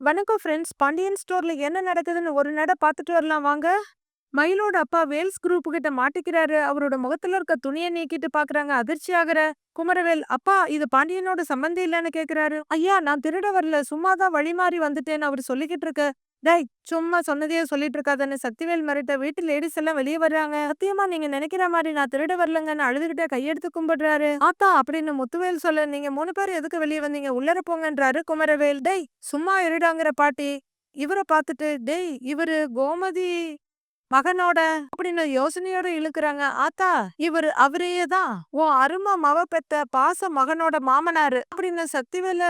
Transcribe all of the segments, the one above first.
வணக்கம் ஃப்ரெண்ட்ஸ் பாண்டியன் ஸ்டோர்ல என்ன நடக்குதுன்னு ஒரு நட பார்த்துட்டு வரலாம் வாங்க. மயிலோட அப்பா வேல்ஸ் குரூப் கிட்ட மாட்டிக்கிறாரு. அவரோட முகத்துல இருக்க துணியை நீக்கிட்டு பாக்குறாங்க. அதிர்ச்சி ஆகுற குமரவேல் அப்பா இது பாண்டியனோட சம்பந்தி இல்லைன்னு கேக்குறாரு. ஐயா நான் திருட வரல. சும்மாதான் வழி மாறி வந்துட்டேன்னு அவர் சொல்லிக்கிட்டு இருக்க. டேய் சும்மா சொன்னதையே சொல்லிட்டு இருக்காதன்னு சக்திவேல் மிரட்ட வீட்டு லேடிஸ் எல்லாம் வெளியே வர்றாங்க. சத்தியமா நீங்க நினைக்கிற மாதிரி நான் திருட வரலங்கன்னு அழுதுகிட்டே கையெடுத்து கும்பிடுறாரு. ஆத்தா அப்படின்னு முத்துவேல் சொல்ல நீங்க மூணு பேர் எதுக்கு வெளியே வந்தீங்க? உள்ளர போங்கன்றாரு குமரவேல். டேய் சும்மா இருடாங்கிற பாட்டி. இவரை பார்த்துட்டு டேய் இவரு கோமதி மகனோட அப்படின்னு யோசனையோட இழுக்கிறாங்க. ஆத்தா இவரு அவரையே தான். உன் அருமை மவ பெத்த பாச மகனோட மாமனாரு அப்படின்னு சக்திவேல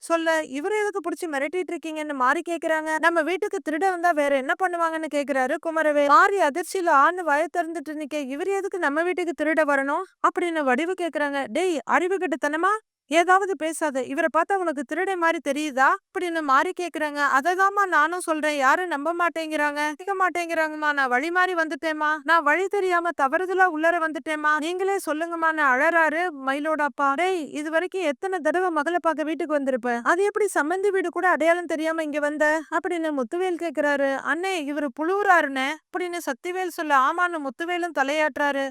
சொல்ல இவரை எதுக்கு பிடிச்சி மிரட்டிட்டு இருக்கீங்கன்னு மாறி கேக்குறாங்க. நம்ம வீட்டுக்கு திருட வந்தா வேற என்ன பண்ணுவாங்கன்னு கேக்குறாரு குமரவே. மாறி அதிர்ச்சியில ஆண் வய திறந்துட்டு நிக்க இவர் எதுக்கு நம்ம வீட்டுக்கு திருட வரணும்? அப்படின்னு வடிவு கேக்குறாங்க. டேய் அறிவு கிட்டத்தனமா? ஏதாவது பேசாத. இவரை பார்த்தா உனக்கு திருடை மாதிரி தெரியுதா? அப்படின்னு மாறி கேக்குறாங்க. அததாம்மா நானும் சொல்றேன். யாரும் நம்ப மாட்டேங்கிறாங்க? கேட்க மாட்டேங்கிறாங்கம்மா. நான் வழி மாறி வந்துட்டேமா நான் வழி தெரியாம தவறுதலா உள்ளர வந்துட்டேம்மா. நீங்களே சொல்லுங்கம்மா. நான் அழறாரு மயிலோட அப்பா டேய் இது வரைக்கும் எத்தனை தடவை மகளை பார்க்க வீட்டுக்கு வந்திருப்பேன் அது எப்படி சம்மந்தி வீடு கூட அடையாளம் தெரியாம இங்க வந்த? அப்படின்னு முத்துவேல் கேக்குறாரு. அண்ணே இவரு புழுவுறாருன்னு அப்படின்னு சக்திவேல் சொல்ல ஆமான்னு முத்துவேலும் தலையாட்டுறாரு.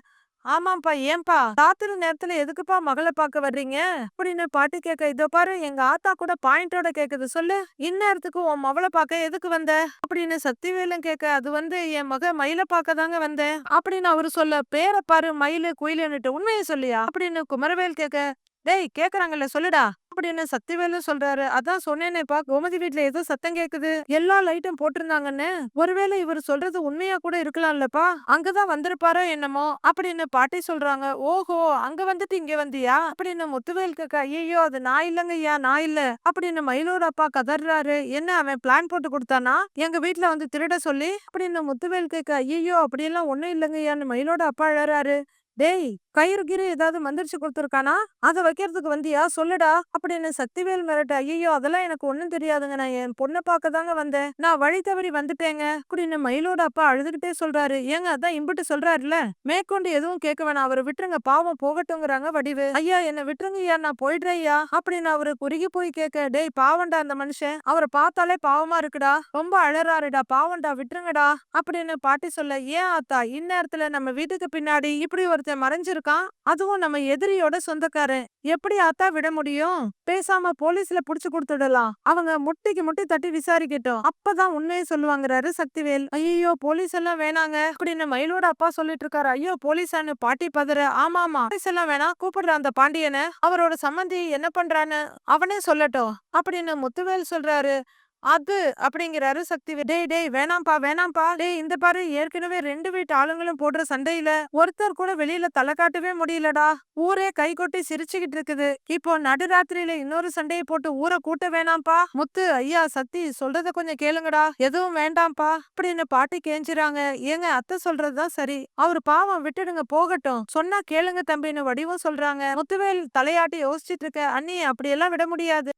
ஆமாப்பா ஏன்பா? ராத்திரி நேரத்துல எதுக்குப்பா மகளை பார்க்க வர்றீங்க? அப்படின்னு பாட்டு கேட்க இதோ பாரு எங்க ஆத்தா கூட பாயிண்டோட கேக்குது சொல்லு. இந்நேரத்துக்கு உன் மவளை பார்க்க எதுக்கு வந்த? அப்படின்னு சக்திவேலும் கேட்க அது வந்து என் மக மயில பார்க்க தாங்க வந்தேன். அப்படின்னு அவரு சொல்ல பேரை பாரு மயிலு குயிலுன்னுட்டு உண்மையை சொல்லியா? அப்படின்னு குமரவேல் கேட்க டேய் கேக்குறாங்கல்ல சொல்லுடா அப்படின்னு சக்திவேலு சொல்றாரு. அதான் சொன்னேனேப்பா கோமதி வீட்ல ஏதோ சத்தம் கேக்குது. எல்லா லைட்டும் போட்டிருந்தாங்கன்னு. ஒருவேளை இவர் சொல்றது உண்மையா கூட இருக்கலாம்லப்பா அங்கதான் வந்திருப்பாரோ என்னமோ அப்படின்னு பாட்டி சொல்றாங்க. ஓஹோ அங்க வந்துட்டு இங்க வந்தியா? அப்படின்னு முத்துவேல் கேக்க ஐயோ அது நான் இல்லைங்கய்யா நான் இல்ல அப்படின்னு மயிலூர் அப்பா கதறாரு என்ன அவன் பிளான் போட்டு கொடுத்தானா? எங்க வீட்டுல வந்து திருட சொல்லி? அப்படின்னு முத்துவேல் கேக்க ஐயோ அப்படியெல்லாம் ஒண்ணும் இல்லைங்கய்யான்னு மயிலோட அப்பா அழறாரு. டேய் கயிறு கீரு ஏதாவது மந்திரிச்சு கொடுத்துருக்கானா? அதை வைக்கிறதுக்கு வந்தியா? சொல்லுடா அப்படின்னு சக்திவேல் மிரட்ட ஐயோ அதெல்லாம் எனக்கு ஒன்றும் தெரியாதுங்க. நான் என் பொண்ணை பார்க்க தாங்க வந்தேன். நான் வழி தவறி வந்துட்டேங்க அப்படின்னு மயிலோட அப்பா அழுதுகிட்டே சொல்றாரு. ஏங்க அதான் இம்பிட்டு சொல்றாருல மேற்கொண்டு எதுவும் கேட்க வேணாம். அவரை விட்டுருங்க பாவம் போகட்டுங்கிறாங்க வடிவு. ஐயா என்ன விட்டுருங்க ஐயா நான் போயிடுறேன் ஐயா அப்படின்னு அவரு குறுகி போய் கேட்க டேய் பாவண்டா அந்த மனுஷன். அவரை பார்த்தாலே பாவமா இருக்குடா. ரொம்ப அழறாருடா பாவண்டா விட்டுருங்கடா அப்படின்னு பாட்டி சொல்ல ஏன் ஆத்தா இந்நேரத்துல நம்ம வீட்டுக்கு பின்னாடி இப்படி ஒருத்தன் இருக்கான். அதுவும் நம்ம எதிரியோட சொந்தக்காரன். எப்படி ஆத்தா விட முடியும்? பேசாம போலீஸ்ல புடிச்சு கொடுத்துடலாம். அவங்க முட்டிக்கு முட்டி தட்டி விசாரிக்கட்டும். அப்பதான் உண்மையை சொல்லுவாங்கிறாரு சக்திவேல். ஐயோ போலீஸ் எல்லாம் வேணாங்க. அப்படின்னு மயிலோட அப்பா சொல்லிட்டு இருக்காரு. ஐயோ போலீஸான்னு பாட்டி பதற. ஆமா ஆமா போலீஸ் எல்லாம் வேணாம். கூப்பிடுற அந்த பாண்டியனை. அவரோட சம்மந்தி என்ன பண்றான்னு அவனே சொல்லட்டும். அப்படின்னு முத்துவேல் சொல்றாரு. அது அப்படிங்கிறாரு சக்தி டேய் டேய் வேணாம்பா வேணாம்பா டேய் இந்த பாரு ஏற்கனவே ரெண்டு வீட்டு ஆளுங்களும் போடுற சண்டையில ஒருத்தர் கூட வெளியில தலை காட்டவே முடியலடா. ஊரே கை கொட்டி சிரிச்சுக்கிட்டு இருக்குது. இப்போ நடுராத்திரியில இன்னொரு சண்டையை போட்டு ஊரை கூட்ட வேணாம்பா முத்து ஐயா சக்தி சொல்றத கொஞ்சம் கேளுங்கடா. எதுவும் வேண்டாம்ப்பா. அப்படின்னு பாட்டி கேஞ்சுறாங்க. ஏங்க அத்தை சொல்றதுதான் சரி. அவர் பாவம் விட்டுடுங்க போகட்டும். சொன்னா கேளுங்க தம்பின்னு வடிவும் சொல்றாங்க. முத்துவேல் தலையாட்டி யோசிச்சுட்டு இருக்க அண்ணி அப்படியெல்லாம் விட முடியாது.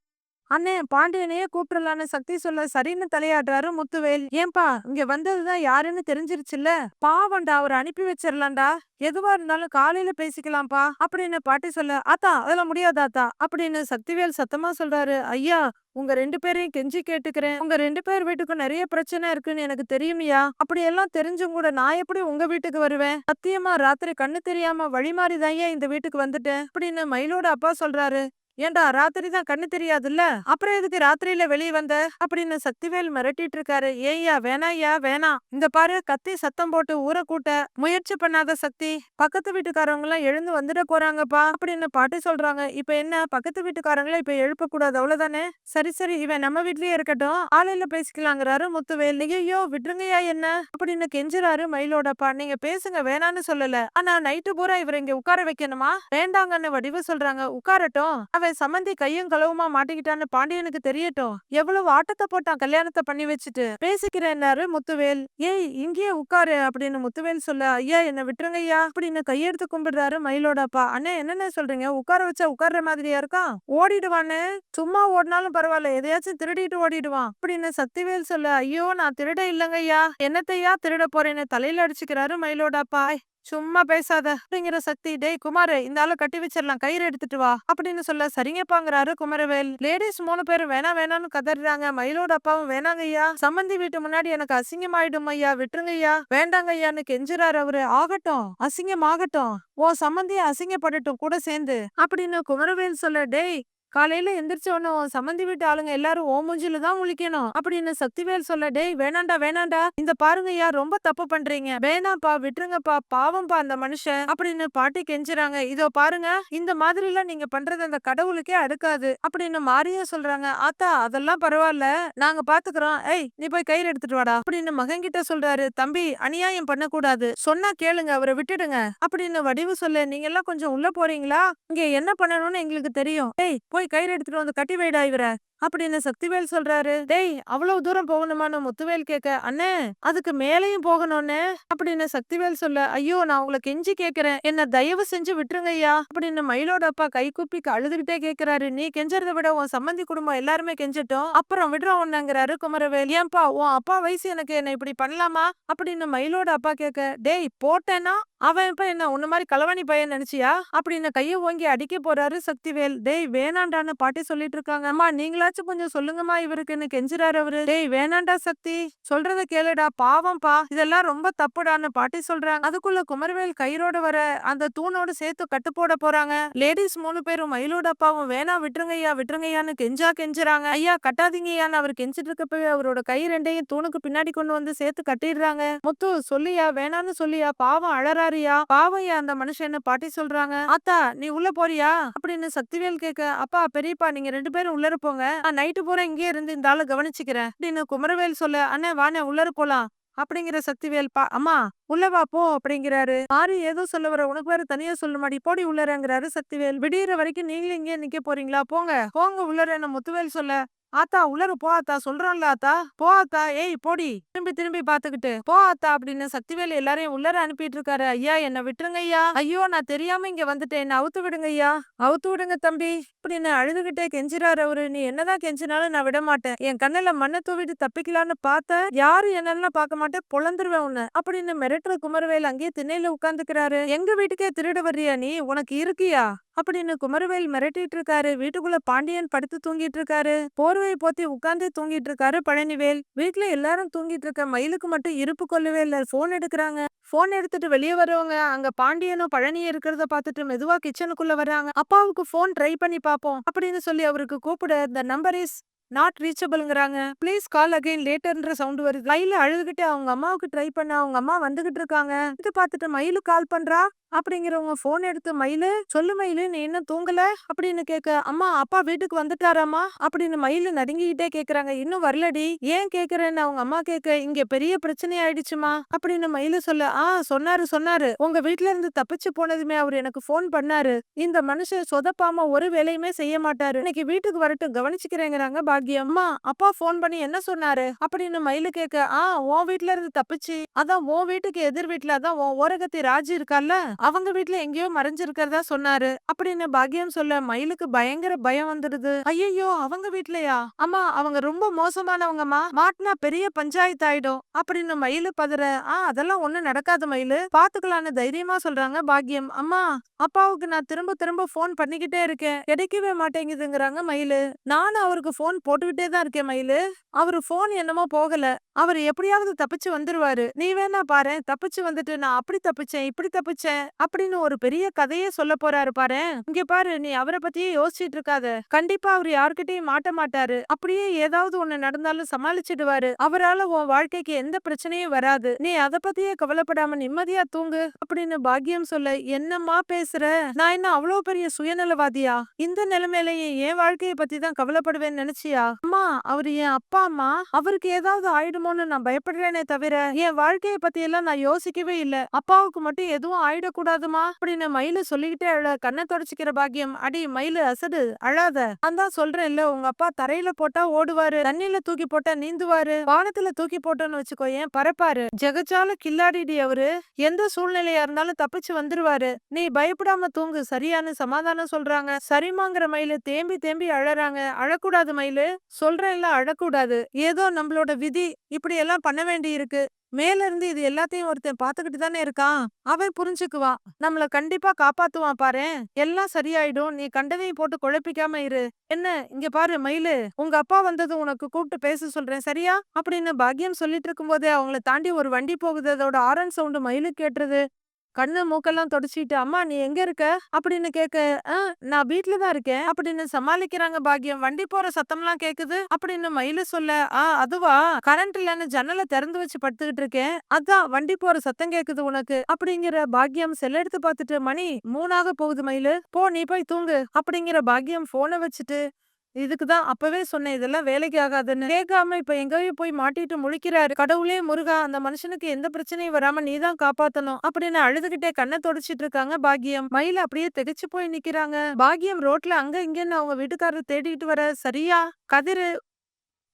அண்ணே பாண்டியனையே கூப்பிடலான்னு சக்தி சொல்ல சரின்னு தலையாடுறாரு முத்துவேல். ஏன்பா இங்க வந்ததுதான் யாருன்னு தெரிஞ்சிருச்சுல்ல? பாவண்டா அவர் அனுப்பி வச்சிடலாம்டா எதுவா இருந்தாலும் காலையில பேசிக்கலாம்ப்பா. அப்படின்னு பாட்டி சொல்ல ஆத்தா அதெல்லாம் முடியாது ஆத்தா அப்படின்னு சக்திவேல் சத்தமா சொல்றாரு. ஐயா உங்க ரெண்டு பேரையும் கெஞ்சி கேட்டுக்கிறேன். உங்க ரெண்டு பேர் வீட்டுக்கும் நிறைய பிரச்சனை இருக்குன்னு எனக்கு தெரியுமியா? அப்படி எல்லாம் தெரிஞ்சும் கூட நான் எப்படி உங்க வீட்டுக்கு வருவேன்? சத்தியமா ராத்திரி கண்ணு தெரியாம வழி மாறிதான் இந்த வீட்டுக்கு வந்துட்டேன்? அப்படின்னு மயிலோட அப்பா சொல்றாரு. ஏண்டா ராத்திரி தான் கண்ணு தெரியாதுல்ல? அப்புறம் எதுக்கு ராத்திரியில வெளியே வந்த? அப்படின்னு சக்திவேல் மிரட்டிட்டு இருக்காரு ஏய்யா வேணாய்யா வேணாம். இந்த பாரு கத்தி சத்தம் போட்டு ஊரை கூட்ட. முயற்சி பண்ணாத சக்தி. பக்கத்து வீட்டுக்காரவங்க எல்லாம் எழுந்து வந்துட போறாங்கப்பா அப்படின்னு பாட்டி சொல்றாங்க. இப்ப என்ன பக்கத்து வீட்டுக்காரங்கள இப்ப எழுப்ப கூடாது அவ்வளவுதானே? சரி சரி இவன் நம்ம வீட்லயே இருக்கட்டும். ஆலையில பேசிக்கலாங்கிறாரு முத்துவேல். ஐயோ விட்டுருங்கய்யா என்ன? அப்படின்னு கெஞ்சுறாரு மயிலோடப்பா. நீங்க பேசுங்க வேணான்னு சொல்லல. ஆனா நைட்டு பூரா இவரை இங்க உட்கார வைக்கணுமா? வேண்டாங்கன்னு வடிவு சொல்றாங்க. உட்காரட்டும். அவன் சம்மந்தி கையும் களவுமா மாட்டிக்கிட்டான்னு பாண்டியனுக்கு தெரியட்டும். எவ்வளவு ஆட்டத்தை போட்டான் கல்யாணத்தை பண்ணி வச்சுட்டு. பேசிக்கிறேன்னாரு முத்துவேல். ஏய் இங்கேயே உட்காரு அப்படின்னு முத்துவேல் சொல்ல ஐயா என்ன விட்டுருங்க ஐயா அப்படின்னு கையெடுத்து கும்பிடுறாரு மயிலோட அப்பா. அண்ணே என்னென்ன சொல்றீங்க? உட்கார வச்சா உட்கார்ற மாதிரியா இருக்கான் ஓடிடுவான்னு சும்மா ஓடினாலும் பரவாயில்ல. எதையாச்சும் திருடிட்டு ஓடிடுவான் அப்படின்னு சக்திவேல் சொல்ல ஐயோ நான் திருட இல்லைங்கய்யா. என்னத்தையா திருட போறேன்னு தலையில அடிச்சுக்கிறாரு மயிலோட அப்பா. சும்மா பேசாத. அப்படிங்கிற சக்தி டேய் குமாரு இந்த ஆளு கட்டி வச்சிடலாம். கயிறு எடுத்துட்டு வா. அப்படின்னு சொல்ல சரிங்கப்பாங்கிறாரு குமரவேல். லேடிஸ் மூணு பேரும் வேணா வேணான்னு கதறாங்க மயிலோட அப்பாவும் வேணாங்க ஐயா. சம்மந்தி வீட்டு முன்னாடி எனக்கு அசிங்கமாயிடும் ஐயா. விட்டுருங்க ஐயா. வேண்டாங்க ஐயான்னு கெஞ்சுறாரு அவரு. ஆகட்டும் அசிங்கம் ஆகட்டும் ஓ சம்மந்திய அசிங்கப்படட்டும். கூட சேர்ந்து. அப்படின்னு குமரவேல் சொல்ல டேய் காலையில எந்திரிச்ச உடனே சம்மந்தி வீட்டு ஆளுங்க எல்லாரும் ஓ மூஞ்சில தான் முழிக்கணும். அப்படின்னு சக்திவேல் சொல்ல டேய் வேணாண்டா வேணாண்டா இந்த பாருங்க பாருங்கய்யா ரொம்ப தப்பு பண்றீங்க. வேணாம்ப்பா விட்டுருங்கப்பா. பாவம்ப்பா அந்த மனுஷன். அப்படின்னு பாட்டி கெஞ்சுறாங்க. இதோ பாருங்க இந்த மாதிரி எல்லாம் நீங்க பண்றது அந்த கடவுளுக்கே அடுக்காது. அப்படின்னு மாரியா சொல்றாங்க. ஆத்தா அதெல்லாம் பரவாயில்ல. நாங்க பாத்துக்கிறோம். ஏய் நீ போய் கயிறு எடுத்துட்டு வாடா. அப்படின்னு மகன் கிட்ட சொல்றாரு. தம்பி அநியாயம் பண்ணக்கூடாது. சொன்னா கேளுங்க அவரை விட்டுடுங்க. அப்படின்னு வடிவு சொல்ல நீங்க எல்லாம் கொஞ்சம் உள்ள போறீங்களா? இங்க என்ன பண்ணணும்னு எங்களுக்கு தெரியும். ஏய் போய் கயிறு எடுத்துட்டு வந்து கட்டி வைடா இவர. அப்படின்னு சக்திவேல் சொல்றாரு? டேய் அவ்வளவு தூரம் போகணுமான்னு முத்துவேல் கேட்க அண்ணே அதுக்கு மேலையும் போகணும்னு? அப்படின்னு சக்திவேல் சொல்ல ஐயோ நான் உங்களை கெஞ்சி கேக்குறேன். என்ன தயவு செஞ்சு விட்டுருங்க ஐயா. அப்படின்னு மயிலோட அப்பா கை கூப்பி அழுதுகிட்டே கேக்குறாரு நீ கெஞ்சறத விட உன் சம்மந்தி குடும்பம் எல்லாருமே கெஞ்சிட்டோம். அப்புறம் விடுறோம் ஒண்ணுங்கிறாரு குமரவேல். ஏன்பா உன் அப்பா வயசு எனக்கு என்ன இப்படி பண்ணலாமா? அப்படின்னு மயிலோட அப்பா கேட்க டேய் போட்டேன்னா அவன் இப்ப என்ன உன்ன மாதிரி களவாணி பையன் நினைச்சியா? அப்படின்னு கையை ஓங்கி அடிக்க போறாரு சக்திவேல். டேய் வேணாண்டான்னு பாட்டி சொல்லிட்டு இருக்காங்க. அம்மா நீங்களாச்சும் கொஞ்சம் சொல்லுங்கம்மா இவருக்குன்னு கெஞ்சுறாரு அவரு? டேய் வேணாண்டா சக்தி. சொல்றத கேளுடா பாவம்பா. இதெல்லாம் ரொம்ப தப்புடான்னு பாட்டி சொல்றாங்க. அதுக்குள்ள குமரவேல் கயிறோட வர அந்த தூணோட சேர்த்து கட்டு போட போறாங்க. லேடிஸ் மூணு பேரும் மயிலோட அப்பாவும் வேணா விட்டுருங்கய்யா விட்டுருங்கய்யான்னு கெஞ்சா கெஞ்சுறாங்க. ஐயா கட்டாதீங்கய்யான்னு அவர் கெஞ்சிட்டு இருக்கப்பவே அவரோட கை ரெண்டையும் தூணுக்கு பின்னாடி கொண்டு வந்து சேர்த்து கட்டிடுறாங்க. முத்து சொல்லியா வேணான்னு சொல்லியா பாவம் அழறாரியா பாவையா அந்த மனுஷன்னு பாட்டி சொல்றாங்க. ஆத்தா நீ உள்ள போறியா? அப்படின்னு சக்திவேல் கேட்க அப்பா பெரியப்பா நீங்க ரெண்டு பேரும் உள்ள போங்க. நான் நைட்டு பூரா இங்கே இருந்து இந்த ஆளை கவனிச்சுக்கிறேன். அப்படின்னு குமரவேல் சொல்ல அண்ணே வாண்ணே உள்ளர போலாம். அப்படிங்கிற சக்திவேல் பா அம்மா உள்ளவா போ. அப்படிங்கிறாரு. மாறி ஏதோ சொல்ல வர உனக்கு வேற தனியா சொல்லுமாடி போடி உள்ளறங்கிறாரு சக்திவேல். விடியற வரைக்கும் நீங்களும் இங்கே நிக்க போறீங்களா? போங்க போங்க உள்ளறன்னு முத்துவேல் சொல்ல. ஆத்தா உள்ளர போ ஆத்தா. சொல்றோம்ல ஆத்தா போ ஆத்தா ஏய் போடி. திரும்பி திரும்பி பாத்துக்கிட்டு போ ஆத்தா அப்படின்னு சக்திவேல் எல்லாரையும் உள்ளர அனுப்பிட்டு இருக்காரு ஐயா என்ன விட்டுருங்க ஐயா ஐயோ நான் தெரியாம இங்க வந்துட்டேன். என்ன அவுத்து விடுங்க ஐயா அவுத்து விடுங்க தம்பி. அப்படின்னு அழுதுகிட்டே கெஞ்சிறாரு அவரு. நீ என்னதான் கெஞ்சினாலும் நான் விட மாட்டேன் என் கண்ணுல மண்ணை தூவிட்டு தப்பிக்கலான்னு பார்த்த யாரும் என்னெல்லாம் பார்க்க மாட்டேன்? பொழந்துருவேன் உன்ன. அப்படின்னு மிரட்டுற குமரவேல் அங்கேயே திண்ணையில உட்காந்துக்கிறாரு எங்க வீட்டுக்கே திருட வர்றியா நீ? உனக்கு இருக்கியா? அப்படின்னு குமரவேல் மிரட்டிட்டு இருக்காரு வீட்டுக்குள்ள பாண்டியன் படுத்து தூங்கிட்டு இருக்காரு போர்வையை போத்தி உட்கார்ந்து தூங்கிட்டு இருக்காரு பழனிவேல். வீட்டுல எல்லாரும் தூங்கிட்டு இருக்க மயிலுக்கு மட்டும் இருப்பு கொள்ளவே இல்ல. போன் எடுக்கிறாங்க. போன் எடுத்துட்டு வெளியே வருவாங்க அங்க பாண்டியனும் பழனியும் இருக்கிறத பார்த்துட்டு மெதுவா கிச்சனுக்குள்ள வராங்க அப்பாவுக்கு போன் ட்ரை பண்ணி பாப்போம் அப்படின்னு சொல்லி அவருக்கு கூப்பிட த நம்பர் இஸ் நாட் ரீச்சபிள்ங்கிறாங்க ப்ளீஸ் கால் அகைன் லேட்டர்ன்ற சவுண்ட் வருது. கையில அழுதுகிட்டு அவங்க அம்மாவுக்கு ட்ரை பண்ண அவங்க அம்மா வந்துகிட்டு இருக்காங்க இது பார்த்துட்டு மயிலு கால் பண்றா? அப்படிங்கிறவங்க போன் எடுத்து மயிலு சொல்லு மயிலு நீ என்ன தூங்கல? அப்படின்னு கேட்க அம்மா அப்பா வீட்டுக்கு வந்துட்டாராமா அப்படின்னு மயிலு நடுங்கிக்கிட்டே கேக்குறாங்க. இன்னும் வரலடி. ஏன் கேக்குறேன்னு அவங்க அம்மா கேட்க இங்க பெரிய பிரச்சனை ஆயிடுச்சுமா? அப்படின்னு மயிலு சொல்ல ஆ சொன்னாரு சொன்னாரு. உங்க வீட்டுல இருந்து தப்பிச்சு போனதுமே அவர் எனக்கு போன் பண்ணாரு. இந்த மனுஷன் சொதப்பாம ஒரு வேலையுமே செய்ய மாட்டாரு. இன்னைக்கு வீட்டுக்கு வரட்டும். கவனிச்சுக்கிறேங்கிறாங்க பாக்கியம்மா அப்பா போன் பண்ணி என்ன சொன்னாரு? அப்படின்னு மயிலு கேட்க ஆ உன் வீட்ல இருந்து தப்பிச்சு அதான் உன் வீட்டுக்கு எதிர் வீட்டுல அதான் உன் ஓரகத்தி ராஜி இருக்கால அவங்க வீட்டுல எங்கேயோ மறைஞ்சிருக்கிறதா சொன்னாரு. அப்படின்னு பாக்கியம் சொல்ல மயிலுக்கு பயங்கர பயம் வந்துடுது. ஐயோ அவங்க வீட்லயா? அம்மா அவங்க ரொம்ப மோசமானவங்கம்மா மாட்டினா பெரிய பஞ்சாயத்து ஆயிடும். அப்படின்னு மயிலு பதற. ஆ அதெல்லாம் ஒண்ணும் நடக்காது மயிலு. பாத்துக்கலான்னு தைரியமா சொல்றாங்க பாக்கியம் அம்மா அப்பாவுக்கு நான் திரும்ப திரும்ப போன் பண்ணிக்கிட்டே இருக்கேன். கிடைக்கவே மாட்டேங்குதுங்கிறாங்க மயிலு. நானும் அவருக்கு போன் போட்டுக்கிட்டே தான் இருக்கேன் மயிலு. அவரு போன் என்னமோ போகல. அவர் எப்படியாவது தப்பிச்சு வந்துருவாரு. நீ வேணா பாரு தப்பிச்சு வந்துட்டு நான் அப்படி தப்பிச்சேன் இப்படி தப்பிச்சேன். அப்படின்னு ஒரு பெரிய கதையே சொல்ல போறாரு பாரு. இங்க பாரு நீ அவரை பத்தியே யோசிச்சுட்டு இருக்காத. கண்டிப்பா அவர் யாருக்கிட்டையும் மாட்ட மாட்டாரு. அப்படியே ஏதாவது ஒண்ணு நடந்தாலும் சமாளிச்சிடுவாரு. அவரால உன் வாழ்க்கைக்கு எந்த பிரச்சனையும் வராது. நீ அத பத்தியே கவலைப்படாம நிம்மதியா தூங்கு அப்படின்னு பாக்கியம் சொல்ல என்னம்மா பேசுற? நான் என்ன அவ்வளவு பெரிய சுயநலவாதியா? இந்த நிலைமையிலயே என் வாழ்க்கைய பத்தி தான் கவலைப்படுவேன்னு நினைச்சியா? அம்மா அவரு என் அப்பா அம்மா. அவருக்கு ஏதாவது ஆயிடுமோன்னு நான் பயப்படுறேனே தவிர என் வாழ்க்கைய பத்தி எல்லாம் நான் யோசிக்கவே இல்ல. அப்பாவுக்கு மட்டும் எதுவும் கூடாதுமா அப்படின்னு மயில சொல்லிக்கிட்டே அழ கண்ணை தொடச்சிக்கிற பாக்கியம். அடி மயிலு அசடு அழாத. நான் தான் சொல்றேன் இல்ல உங்க அப்பா தரையில போட்டா ஓடுவாரு தண்ணியில தூக்கி போட்டா நீந்துவாரு வானத்துல தூக்கி போட்டோன்னு வச்சுக்கோ ஏன் பறப்பாரு. ஜெகஜால கில்லாடிடி அவரு. எந்த சூழ்நிலையா இருந்தாலும் தப்பிச்சு வந்துருவாரு. நீ பயப்படாம தூங்கு சரியானு சமாதானம் சொல்றாங்க. சரிமாங்கிற மயிலு தேம்பி தேம்பி அழறாங்க. அழக்கூடாது மயிலு. சொல்றேன்ல அழக்கூடாது. ஏதோ நம்மளோட விதி. இப்படி எல்லாம் பண்ண வேண்டி இருக்கு மேல இருந்து இது எல்லாத்தையும் ஒருத்தன் பாத்துக்கிட்டு தானே இருக்கான். அவன் புரிஞ்சுக்குவான் நம்மள கண்டிப்பா காப்பாத்துவான் பாரேன். எல்லாம் சரியாயிடும். நீ கண்டதையும் போட்டு குழப்பிக்காம இரு. என்ன? இங்க பாரு மயிலு. உங்க அப்பா வந்தது உனக்கு கூப்பிட்டு பேச சொல்றேன். சரியா? அப்படின்னு பாக்கியம் சொல்லிட்டு இருக்கும்போதே அவங்கள தாண்டி ஒரு வண்டி போகுது. அதோட ஆரன் சவுண்ட் மயிலு கேட்டுறது கண்ணு மூக்கெல்லாம் தொடச்சிட்டு அம்மா நீ எங்க இருக்க? அப்படின்னு கேட்க "ஆ, நான் வீட்டுல தான் இருக்கேன். அப்படின்னு சமாளிக்கிறாங்க பாக்கியம். வண்டி போற சத்தம்லாம் கேக்குது? அப்படின்னு மயில சொல்ல ஆ அதுவா? கரண்ட் இல்லன்னு ஜன்னலை திறந்து வச்சு படுத்துக்கிட்டு இருக்கேன். அதான் வண்டி போற சத்தம் கேக்குது உனக்கு. அப்படிங்கிற பாக்கியம் செல்ல எடுத்து பார்த்துட்டு மணி மூணாக போகுது மயிலு. போ நீ போய் தூங்கு. அப்படிங்கிற பாக்கியம் போனை வச்சுட்டு இதுக்கு தான் அப்பவே சொன்னேன் இதெல்லாம் வேலைக்கு ஆகாதுன்னு. கேட்காம இப்ப எங்கேயோ போய் மாட்டிட்டு முழிக்கிறாரு. கடவுளே முருகா அந்த மனுஷனுக்கு எந்த பிரச்சனையும் வராம நீ தான் காப்பாத்தணும். அப்படின்னு அழுதுகிட்டே கண்ணை தொடச்சிட்டு இருக்காங்க பாக்கியம் மயில அப்படியே திகைச்சு போய் நிக்கிறாங்க. பாக்கியம் ரோட்ல அங்க இங்கன்னு அவங்க வீட்டுக்காரர் தேடிட்டு வர சரியா? கதிரு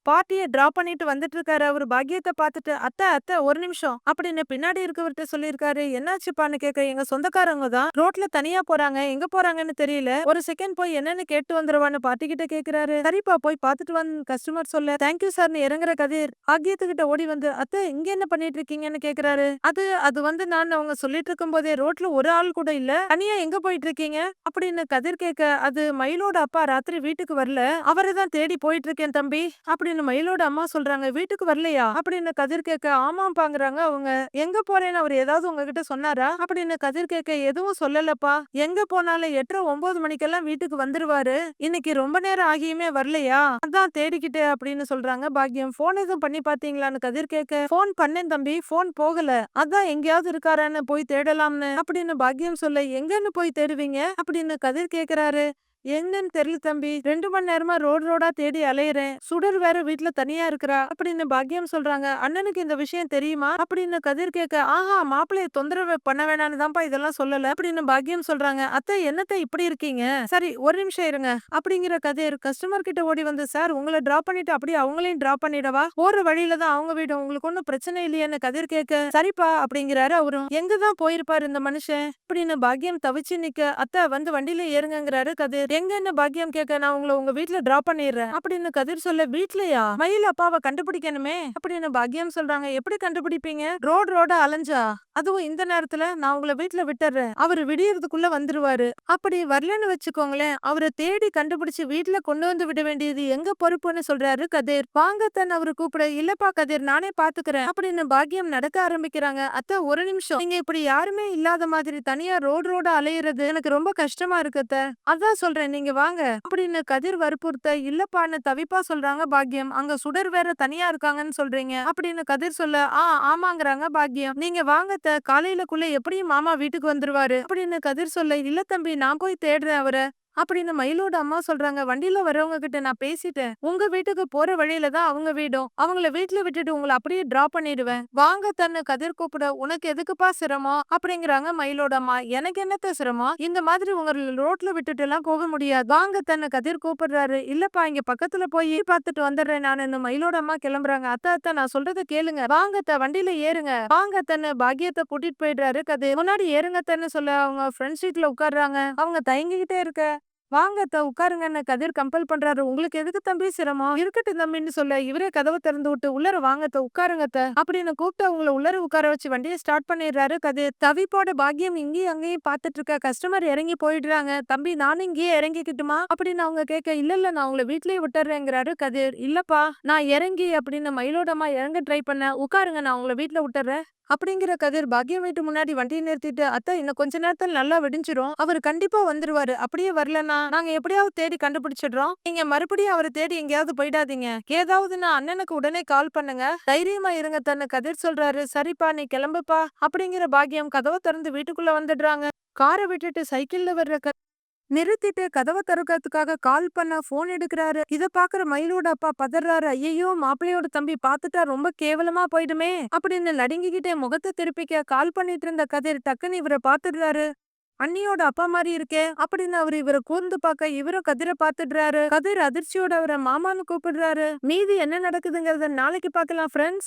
பாட்டியை டிராப் பண்ணிட்டு வந்துட்டு இருக்காரு அவர் பாக்கியத்தை பார்த்துட்டு அத்தை அத்தை ஒரு நிமிஷம். அப்படின்னு பின்னாடி இருக்கவர்கிட்ட சொல்லியிருக்காரு. என்னாச்சுப்பான்னு கேட்க எங்க சொந்தக்காரங்க தான் ரோட்ல தனியா போறாங்க. எங்க போறாங்கன்னு தெரியல. ஒரு செகண்ட் போய் என்னன்னு கேட்டு வந்துருவான்னு பாட்டி கிட்ட கேக்குறாரு. சரிப்பா போய் பார்த்துட்டு வந்து கஸ்டமர் சொல்ல. தேங்க்யூ சார்னு இறங்குற கதிர் ஆகியத்துக்கிட்ட ஓடி வந்து அத்தை இங்க என்ன பண்ணிட்டு இருக்கீங்கன்னு கேக்குறாரு. அது அது வந்து நான் அவங்க சொல்லிட்டு இருக்கும் போதே ரோட்ல ஒரு ஆள் கூட இல்ல. தனியா எங்க போயிட்டு இருக்கீங்க அப்படின்னு கதிர் கேட்க அது மயிலோட அப்பா ராத்திரி வீட்டுக்கு வரல. அவரை தான் தேடி போயிட்டு இருக்கேன் தம்பி. அப்படின்னு மயிலோட அம்மா சொல்றாங்க வீட்டுக்கு வரலையா? அப்படின்னு கதிர் கேட்க ஆமாப்பாங்கிறாங்க அவங்க. எங்க போறேன்னு அவர் ஏதாவது உங்ககிட்ட சொன்னாரா? அப்படின்னு கதிர் கேட்க எதுவும் சொல்லலப்பா. எங்க போனாலும் எட்டரை ஒன்பது மணிக்கெல்லாம் வீட்டுக்கு வந்துருவாரு. இன்னைக்கு ரொம்ப நேரம் ஆகியுமே வரலையா? அதான் தேடிக்கிட்டு அப்படின்னு சொல்றாங்க பாக்கியம் போன் எதுவும் பண்ணி பாத்தீங்களான்னு? கதிர் கேட்க போன் பண்ணேன் தம்பி. போன் போகல. அதான் எங்கேயாவது இருக்காரான்னு போய் தேடலாம்னு அப்படின்னு பாக்கியம் சொல்ல எங்கன்னு போய் தேடுவீங்க? அப்படின்னு கதிர் கேக்குறாரு. எங்கன்னு தெரியல தம்பி. ரெண்டு மணி நேரமா ரோடு ரோடா தேடி அலையுறேன். சுடர் வேற வீட்டுல தனியா இருக்கிறா. அப்படின்னு பாக்கியம் சொல்றாங்க. அண்ணனுக்கு இந்த விஷயம் தெரியுமா? அப்படின்னு கதிர் கேட்க ஆஹா மாப்பிள்ளைய தொந்தரவு பண்ண வேணான்னு தான்ப்பா இதெல்லாம் சொல்லல. அப்படின்னு பாக்கியம் சொல்றாங்க. அத்தை என்னத்தை இப்படி இருக்கீங்க? சரி ஒரு நிமிஷம் இருங்க. அப்படிங்கிற கதிர் கஸ்டமர் கிட்ட ஓடி வந்து சார் உங்களை டிராப் பண்ணிட்டு அப்படியே அவங்களையும் டிராப் பண்ணிடவா? போற வழியில தான் அவங்க வீடு. உங்களுக்கு ஒன்னும் பிரச்சனை இல்லையான்னு கதிர் கேட்க சரிப்பா அப்படிங்கிறாரு அவரும். எங்கதான் போயிருப்பாரு இந்த மனுஷன்? அப்படின்னு பாக்கியம் தவிச்சு நிக்க அத்தை வந்து வண்டியில ஏறுங்கங்கிறாரு கதிர். எங்கன்னு பாக்கியம் கேட்க நான் உங்களை உங்க வீட்டுல டிராப் பண்ணிடுறேன். அப்படின்னு கதிர் சொல்ல வீட்லயா? மயில் அப்பாவை கண்டுபிடிக்கணுமே? அப்படின்னு பாக்கியம் சொல்றாங்க. எப்படி கண்டுபிடிப்பீங்க? ரோடு ரோட அலைஞ்சா? அதுவும் இந்த நேரத்துல நான் உங்களை வீட்டுல விட்டுறேன். அவரு விடியறதுக்குள்ள வந்துருவாரு. அப்படி வரலன்னு வச்சுக்கோங்களேன். அவரை தேடி கண்டுபிடிச்சு வீட்டுல கொண்டு வந்து விட வேண்டியது எங்க பொறுப்புன்னு சொல்றாரு கதிர். வாங்க தன் அவரு கூப்பிட. இல்லப்பா கதிர் நானே பாத்துக்கிறேன். அப்படின்னு பாக்கியம் நடக்க ஆரம்பிக்கிறாங்க. அத்தை ஒரு நிமிஷம். நீங்க இப்படி யாருமே இல்லாத மாதிரி தனியா ரோடு ரோட அலையிறது எனக்கு ரொம்ப கஷ்டமா இருக்கு அத்தை. அதான் சொல்றேன். நீங்க வாங்க. அப்படின்னு கதிர் வற்புறுத்த இல்லப்பான்னு தவிப்பா சொல்றாங்க பாக்கியம் அங்க சுடர் வேற தனியா இருக்காங்கன்னு சொல்றீங்க. அப்படின்னு கதிர் சொல்ல ஆ ஆமாங்கிறாங்க பாக்கியம் நீங்க வாங்கத்த காலையில காலையிலக்குள்ள எப்படியும் மாமா வீட்டுக்கு வந்துருவாரு. அப்படின்னு கதிர் சொல்ல இல்ல தம்பி நான் போய் தேடுறேன் அவரை. அப்படின்னு மயிலோட அம்மா சொல்றாங்க வண்டியில வரவங்க கிட்ட நான் பேசிட்டேன். உங்க வீட்டுக்கு போற வழியில தான் அவங்க வீடும். அவங்கள வீட்டுல விட்டுட்டு உங்களை அப்படியே டிராப் பண்ணிடுவேன். வாங்க தன்னு கதிர் கூப்பிட உனக்கு எதுக்குப்பா சிரமம்? அப்படிங்கிறாங்க மயிலோட அம்மா. எனக்கு என்னத்த சிரமம்? இந்த மாதிரி உங்களை ரோட்ல விட்டுட்டு எல்லாம் போக முடியாது. வாங்க தன்னு கதிர் கூப்பிடுறாரு. இல்லப்பா இங்க பக்கத்துல போய் பார்த்துட்டு வந்துடுறேன் நான். இந்த மயிலோட அம்மா கிளம்புறாங்க. அத்தா அத்தா நான் சொல்றத கேளுங்க. வாங்க த வண்டியில ஏறுங்க. வாங்க தன்னு பாக்கியத்தை கூட்டிட்டு போயிடுறாரு கதிர். முன்னாடி ஏறுங்க தன்னு சொல்ல. அவங்க ஃப்ரெண்ட் சீட்ல உட்கார்றாங்க. அவங்க தயங்கிக்கிட்டே இருக்க. வாங்க உட்காருங்க. உட்காருங்கன்னு கதிர் கம்பல் பண்றாரு. உங்களுக்கு எதுக்கு தம்பி சிரமம்? இருக்கட்டும் தம்பின்னு சொல்ல. இவரே கதவை திறந்து விட்டு உள்ளர வாங்கத்த உட்காருங்கத்த அப்படின்னு கூப்பிட்டு அவங்கள உள்ளர உட்கார வச்சு வண்டியை ஸ்டார்ட் பண்ணிடுறாரு கதிர். தவிப்போட பாக்கியம் இங்கேயும் அங்கேயும் பார்த்துட்டு இருக்க. கஸ்டமர் இறங்கி போயிடுறாங்க. தம்பி நானும் இங்கேயே இறங்கிக்கிட்டுமா? அப்படின்னு அவங்க கேட்க இல்ல இல்ல நான் உங்களை வீட்லயே விட்டுறேங்கிறாரு கதிர். இல்லப்பா நான் இறங்கி அப்படின்னு மயிலோடமா இறங்க ட்ரை பண்ண உட்காருங்க நான் உங்களை வீட்டுல விட்டுறேன். அப்படிங்கிற கதிர் பாக்கியம் வீட்டு முன்னாடி வண்டியை நிறுத்திட்டு அத்தை இன்னும் கொஞ்ச நேரத்தில் நல்லா விடிஞ்சிரும். அவர் கண்டிப்பா வந்துருவாரு. அப்படியே வரலன்னா நாங்க எப்படியாவது தேடி கண்டுபிடிச்சிடுறோம். நீங்க மறுபடியும் அவரை தேடி எங்கேயாவது போயிடாதீங்க. ஏதாவதுன்னா அண்ணனுக்கு உடனே கால் பண்ணுங்க. தைரியமா இருங்க தன்னு கதிர் சொல்றாரு. சரிப்பா நீ கிளம்புப்பா. அப்படிங்கிற பாக்கியம் கதவை திறந்து வீட்டுக்குள்ள வந்துடுறாங்க. காரை விட்டுட்டு சைக்கிள்ல வர்ற நிறுத்திட்டு கதவை திறக்கிறதுக்காக கால் பண்ண போன் எடுக்கிறாரு. இத பாக்குற மயிலோட அப்பா பதறாரு. ஐயோ மாப்பிள்ளையோட தம்பி பாத்துட்டா ரொம்ப கேவலமா போயிடுமே அப்படின்னு நடுங்கிக்கிட்டே முகத்தை திருப்பிக்க கால் பண்ணிட்டு இருந்த கதிர் டக்குன்னு இவரை பாத்துடுறாரு. அண்ணியோட அப்பா மாதிரி இருக்கே அப்படின்னு அவர் இவரை கூர்ந்து பார்க்க இவரும் கதிரை பாத்துடுறாரு. கதிர் அதிர்ச்சியோட அவரை மாமான்னு கூப்பிடுறாரு. மீதி என்ன நடக்குதுங்கறத நாளைக்கு பாக்கலாம் ஃப்ரெண்ட்ஸ்